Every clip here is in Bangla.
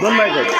বোম্বাই থেকে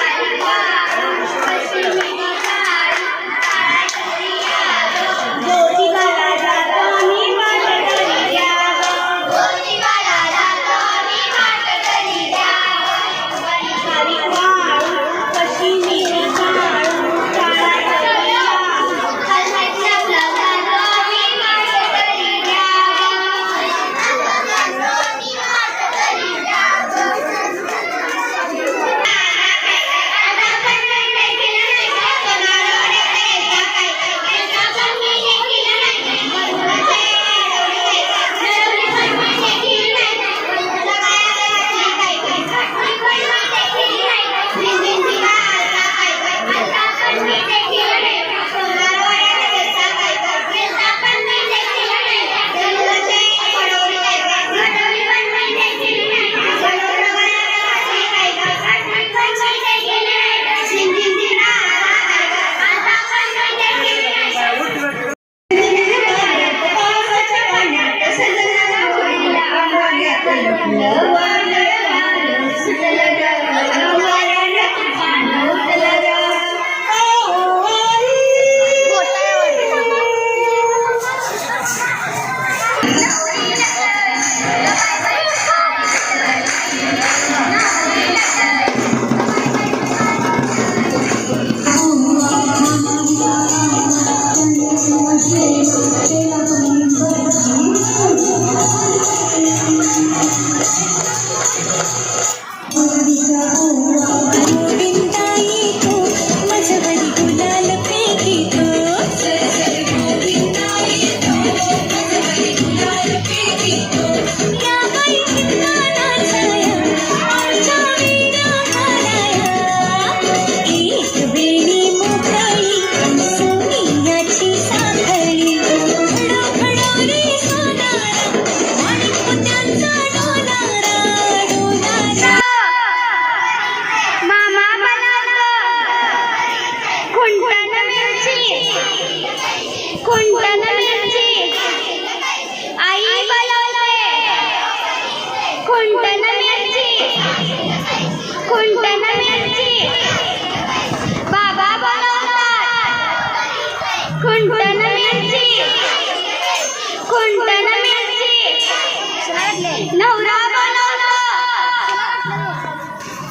Por mi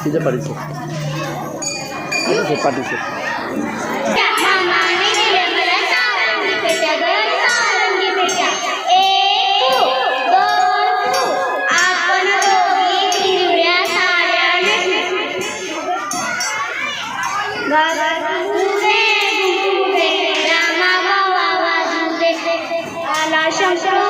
সিজে পারিছে আচ্ছা, পাঠিয়েছে Shut up.